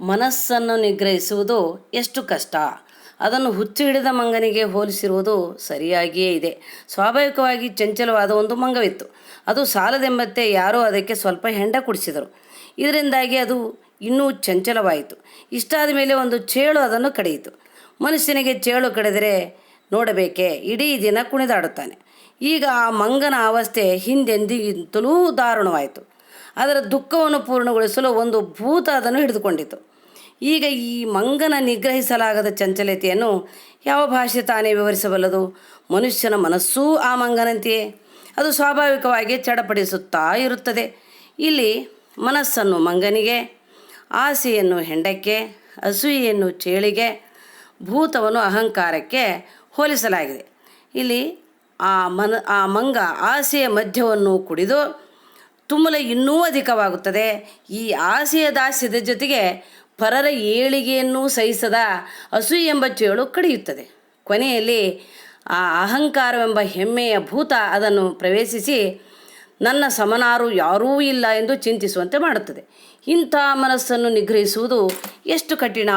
ಮನಸ್ಸನ್ನು ನಿಗ್ರಹಿಸುವುದು ಎಷ್ಟು ಕಷ್ಟ. ಅದನ್ನು ಹುಚ್ಚು ಹಿಡಿದ ಮಂಗನಿಗೆ ಹೋಲಿಸಿರುವುದು ಸರಿಯಾಗಿಯೇ ಇದೆ. ಸ್ವಾಭಾವಿಕವಾಗಿ ಚಂಚಲವಾದ ಒಂದು ಮಂಗವಿತ್ತು. ಅದು ಸಾಲದೆಂಬತ್ತೆ ಯಾರೋ ಅದಕ್ಕೆ ಸ್ವಲ್ಪ ಹೆಂಡ ಕುಡಿಸಿದರು. ಇದರಿಂದಾಗಿ ಅದು ಇನ್ನೂ ಚಂಚಲವಾಯಿತು. ಇಷ್ಟಾದ ಮೇಲೆ ಒಂದು ಚೇಳು ಅದನ್ನು ಕಡಿಯಿತು. ಮನುಷ್ಯನಿಗೆ ಚೇಳು ಕಡಿದರೆ ನೋಡಬೇಕೆ? ಇಡೀ ದಿನ ಕುಣಿದಾಡುತ್ತಾನೆ. ಈಗ ಆ ಮಂಗನ ಅವಸ್ಥೆ ಹಿಂದೆಂದಿಗಿಂತಲೂ ದಾರುಣವಾಯಿತು. ಅದರ ದುಃಖವನ್ನು ಪೂರ್ಣಗೊಳಿಸಲು ಒಂದು ಭೂತ ಅದನ್ನು ಹಿಡಿದುಕೊಂಡಿತು. ಈಗ ಈ ಮಂಗನ ನಿಗ್ರಹಿಸಲಾಗದ ಚಂಚಲತೆಯನ್ನು ಯಾವ ಭಾಷೆ ತಾನೇ ವಿವರಿಸಬಲ್ಲದು? ಮನುಷ್ಯನ ಮನಸ್ಸೂ ಆ ಮಂಗನಂತೆಯೇ. ಅದು ಸ್ವಾಭಾವಿಕವಾಗಿ ಚಡಪಡಿಸುತ್ತಾ ಇರುತ್ತದೆ. ಇಲ್ಲಿ ಮನಸ್ಸನ್ನು ಮಂಗನಿಗೆ, ಆಸೆಯನ್ನು ಹೆಂಡಕ್ಕೆ, ಅಸೂಯೆಯನ್ನು ಚೇಳಿಗೆ, ಭೂತವನ್ನು ಅಹಂಕಾರಕ್ಕೆ ಹೋಲಿಸಲಾಗಿದೆ. ಇಲ್ಲಿ ಆ ಮನ, ಆ ಮಂಗ ಆಸೆಯ ಮಧ್ಯವನ್ನು ಕುಡಿದು ತುಮ್ಮಲ ಇನ್ನೂ ಅಧಿಕವಾಗುತ್ತದೆ. ಈ ಆಸೆಯ ದಾಸ್ಯದ ಜೊತೆಗೆ ಪರರ ಏಳಿಗೆಯನ್ನು ಸಹಿಸದ ಹಸು ಎಂಬ ಚೇಳು ಕಡಿಯುತ್ತದೆ. ಕೊನೆಯಲ್ಲಿ ಆ ಅಹಂಕಾರವೆಂಬ ಹೆಮ್ಮೆಯ ಭೂತ ಅದನ್ನು ಪ್ರವೇಶಿಸಿ ನನ್ನ ಸಮನಾರು ಯಾರೂ ಇಲ್ಲ ಎಂದು ಚಿಂತಿಸುವಂತೆ ಮಾಡುತ್ತದೆ. ಇಂಥ ಮನಸ್ಸನ್ನು ನಿಗ್ರಹಿಸುವುದು ಎಷ್ಟು ಕಠಿಣ